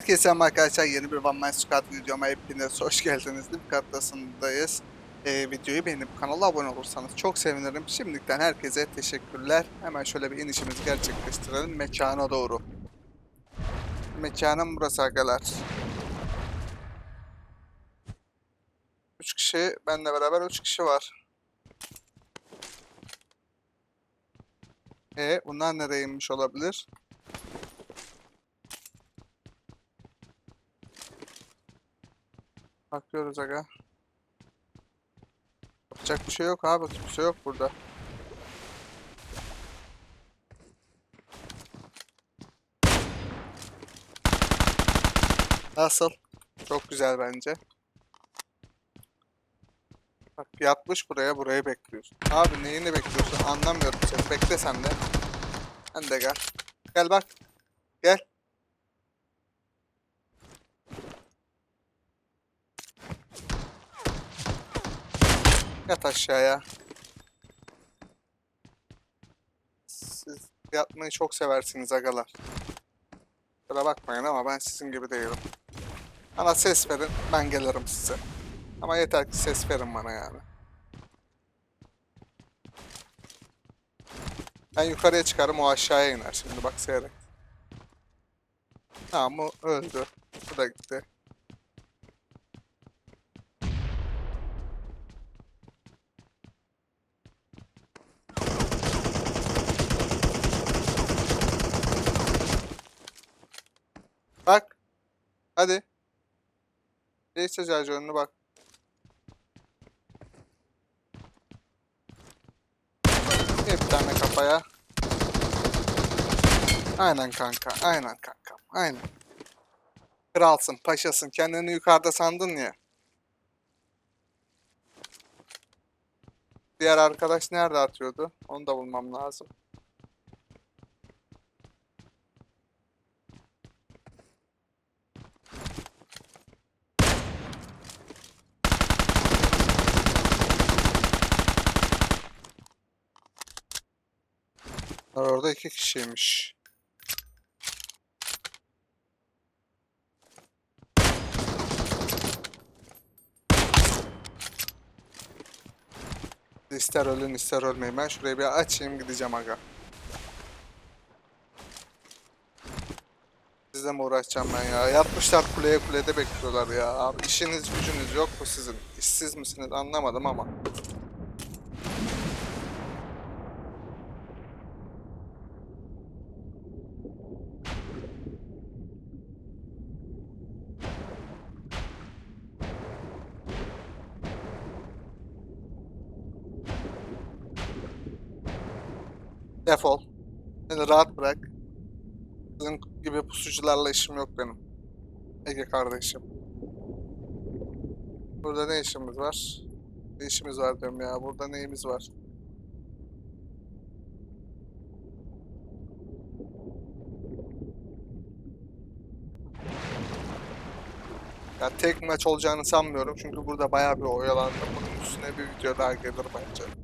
Herkese selam arkadaşlar yeni bir One Man Squad videoma hepiniz hoş geldiniz. Katlasındayız. Ee, videoyu beğenip kanala abone olursanız çok sevinirim. Şimdiden herkese teşekkürler. Hemen şöyle bir inişimizi gerçekleştirelim mekana doğru. Mekanım burası arkadaşlar. 3 kişi, benle beraber 3 kişi var. E bunlar nereye inmiş olabilir? Bakıyoruz aga. Yapacak bir şey yok abi. Kimse yok burada. Nasıl? Çok güzel bence. Bak yatmış buraya, burayı bekliyorsun. Abi neyini bekliyorsun? Anlamıyorum seni. Bekle sen de. Sen de gel. Gel bak. Gel. Yat aşağıya. Siz yatmayı çok seversiniz agalar. Kusura bakmayın ama ben sizin gibi değilim. Bana ses verin, ben gelirim size. Ama yeter ki ses verin bana yani. Ben yukarıya çıkarım, o aşağıya iner şimdi bak seyret. Tamam o öldü. Bu da gitti. Bak. Hadi. Değiştir şarjörünü bak. Bir tane kafaya. Aynen kanka. Aynen kanka. Aynen. Kralsın, paşasın. Kendini yukarıda sandın ya. Diğer arkadaş nerede atıyordu? Onu da bulmam lazım. Orada iki kişiymiş. İster ölün ister ölmeyin. Ben şurayı bir açayım gideceğim aga. Sizle mi uğraşacağım ben ya? Yatmışlar kuleye kulede bekliyorlar ya. Abi işiniz gücünüz yok mu sizin? İşsiz misiniz anlamadım ama. Defol. Beni rahat bırak. Sizin gibi pusucularla işim yok benim. Ege kardeşim. Burada ne işimiz var? Ne işimiz var diyorum ya. Burada neyimiz var? Ya tek maç olacağını sanmıyorum. Çünkü burada bayağı bir oyalandım. Bunun üstüne bir video daha gelir bence.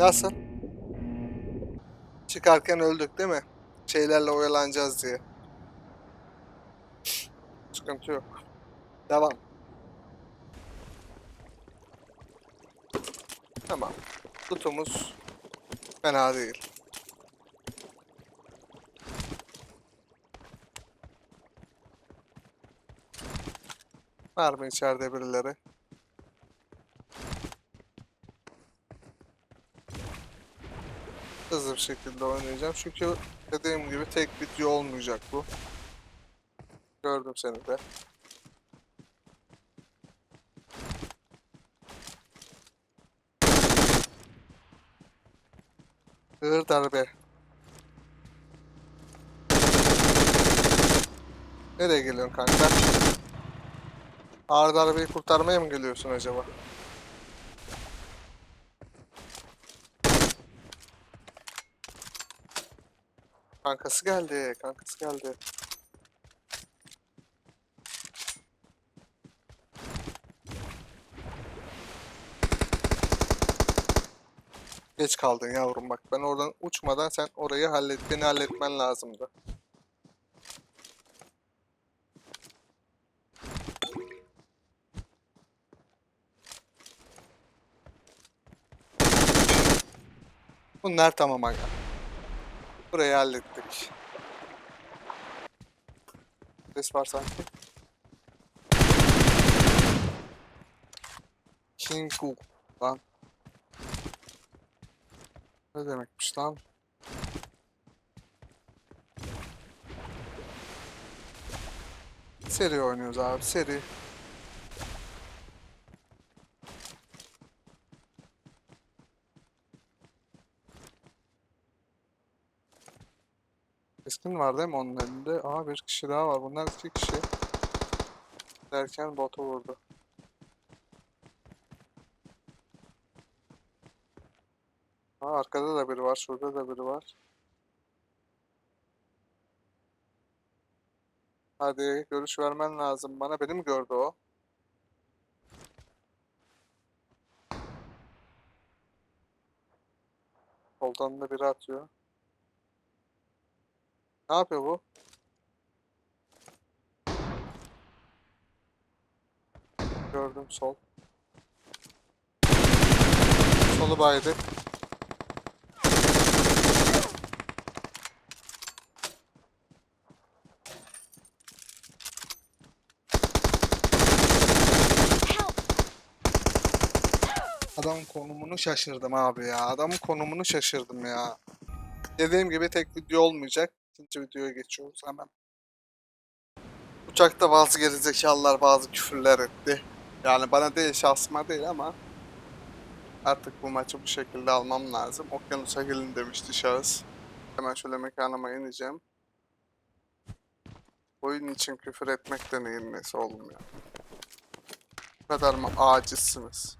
Nasıl? Çıkarken öldük değil mi? Şeylerle oyalanacağız diye. Sıkıntı yok. Devam. Tamam. Tutumuz fena değil. Var mı içeride birileri? Hızlı bir şekilde oynayacağım. Çünkü dediğim gibi tek video olmayacak bu. Gördüm seni de. Ağır darbe. Nereye geliyorsun kanka? Ağır darbeyi kurtarmaya mı geliyorsun acaba? Kankası geldi, kankası geldi. Geç kaldın yavrum bak. Ben oradan uçmadan sen orayı hallet. Beni halletmen lazımdı. Bunlar tamam aga. Burayı hallettik. Ses var sanki. Kingu lan. Ne demekmiş lan? Seri oynuyoruz abi seri. Keskin var değil mi onun elinde? Aa bir kişi daha var. Bunlar iki kişi. Derken botu vurdu. Aa arkada da biri var. Şurada da biri var. Hadi görüş vermen lazım bana. Beni mi gördü o? Soldan da biri atıyor. Ne yapıyor bu? Gördüm sol. Solu baydı. Adamın konumunu şaşırdım abi ya. Adamın konumunu şaşırdım ya. Dediğim gibi tek video olmayacak. İkinci videoya geçiyoruz hemen. Uçakta bazı gerizekalılar bazı küfürler etti. Yani bana değil şahsıma değil ama artık bu maçı bu şekilde almam lazım. Okyanusa gelin demişti şahıs. Hemen şöyle mekanıma ineceğim. Oyun için küfür etmekten oğlum ya. Bu kadar mı acizsiniz?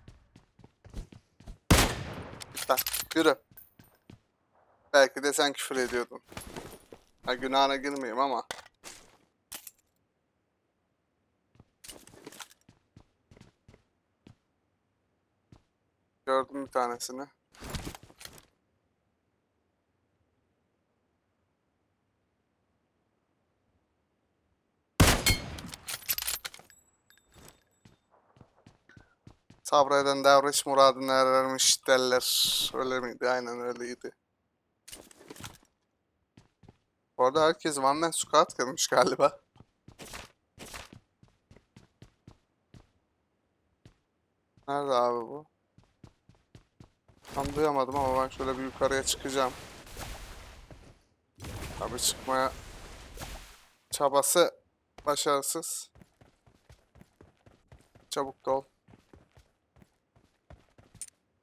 Git lan, yürü. Belki de sen küfür ediyordun. Ha günahına girmeyeyim ama. Gördüm bir tanesini. Sabreden devreç muradına erermiş derler. Öyle miydi? Aynen öyleydi. Bu arada herkes One Man Squad girmiş galiba. Nerede abi bu? Tam duyamadım ama ben şöyle bir yukarıya çıkacağım. Abi çıkmaya çabası başarısız. Çabuk da ol.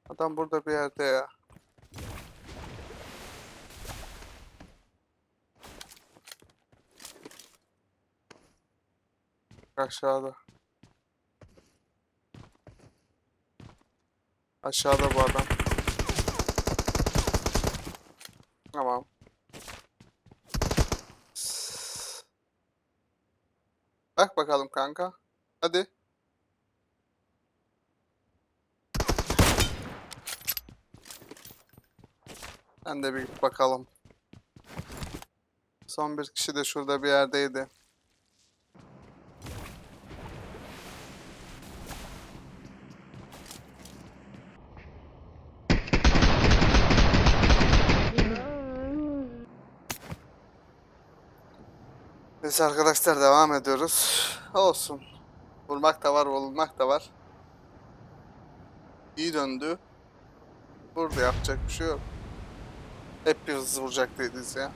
Adam burada bir yerde ya. Aşağıda. Aşağıda bu adam. Tamam. Bak bakalım kanka. Hadi. Ben de bir bakalım. Son bir kişi de şurada bir yerdeydi. Biz arkadaşlar devam ediyoruz. Olsun. Vurmak da var, vurulmak da var. İyi döndü. Burada yapacak bir şey yok. Hep bir hızlı vuracaktıydınız ya.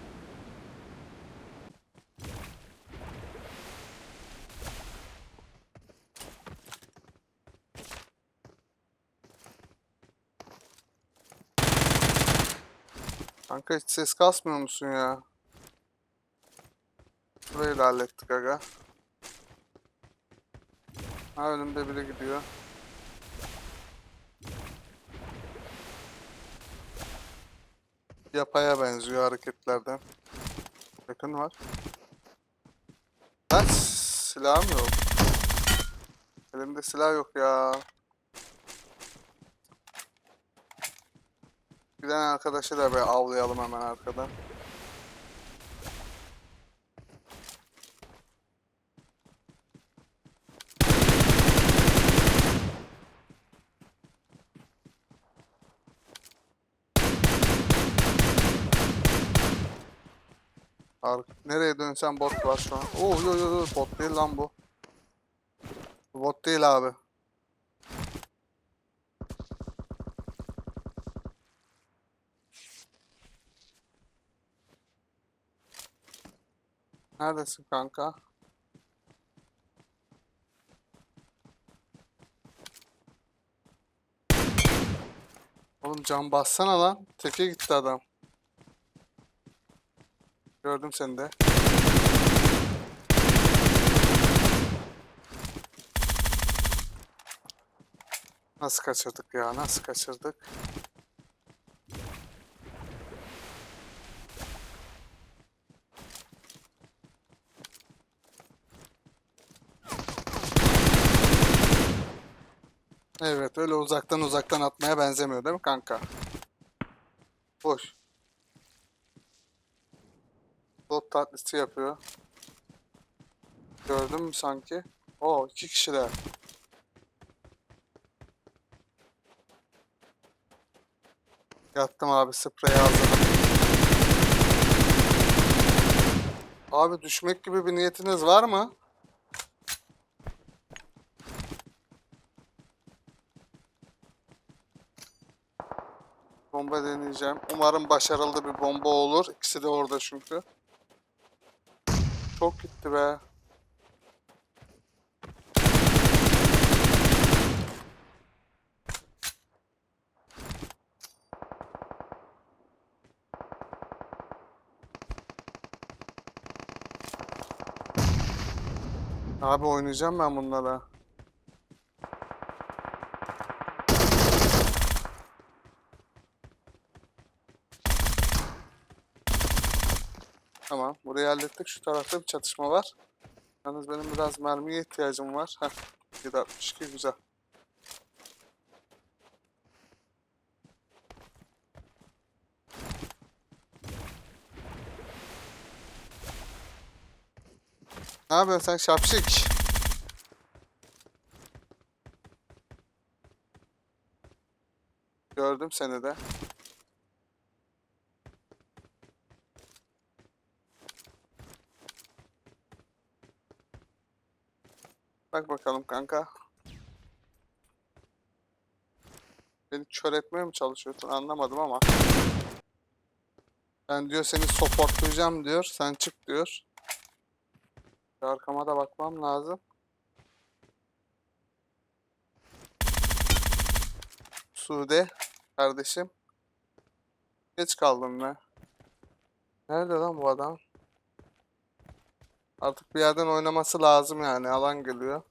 Kanka hiç ses kasmıyor musun ya? Burayı da hallettik aga. Ha önümde biri gidiyor. Yapaya benziyor hareketlerden. Yakın var. Ben silahım yok. Elimde silah yok ya. Giden arkadaşı da bir avlayalım hemen arkadan. Ar Nereye dönsem bot var şu an. Oo yo yo yo bot değil lan bu. Bot değil abi. Neredesin kanka? Oğlum can bassana lan. Teke gitti adam. Gördüm seni de. Nasıl kaçırdık ya? Nasıl kaçırdık? Evet öyle uzaktan uzaktan atmaya benzemiyor değil mi kanka? Boş. Bot tatlisi yapıyor. Gördün mü sanki? Oo iki kişiler. Yattım abi spreyi hazırladım. Abi düşmek gibi bir niyetiniz var mı? Bomba deneyeceğim. Umarım başarılı bir bomba olur. İkisi de orada çünkü. Çok gitti be. Abi oynayacağım ben bunlara. Tamam, burayı hallettik. Şu tarafta bir çatışma var. Yalnız benim biraz mermiye ihtiyacım var. Heh, 762 güzel. Ne yapıyorsun sen şapşik? Gördüm seni de. Bak bakalım kanka. Beni kör etmeye mi çalışıyorsun anlamadım ama. Ben diyor seni supportlayacağım diyor. Sen çık diyor. Arkama da bakmam lazım. Sude kardeşim. Geç kaldım be. Nerede lan bu adam? Artık bir yerden oynaması lazım yani. Alan geliyor.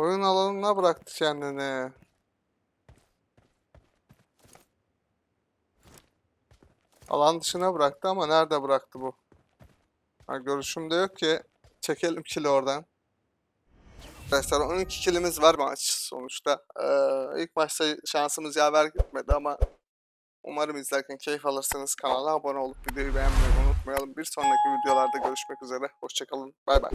Oyun alanına bıraktı kendini. Alan dışına bıraktı ama nerede bıraktı bu? Ha, görüşüm de yok ki. Çekelim kili oradan. Arkadaşlar 12 kilimiz var maç sonuçta. Ee, ilk maçta şansımız yaver gitmedi ama umarım izlerken keyif alırsınız. Kanala abone olup videoyu beğenmeyi unutmayalım. Bir sonraki videolarda görüşmek üzere. Hoşçakalın. Bay bay.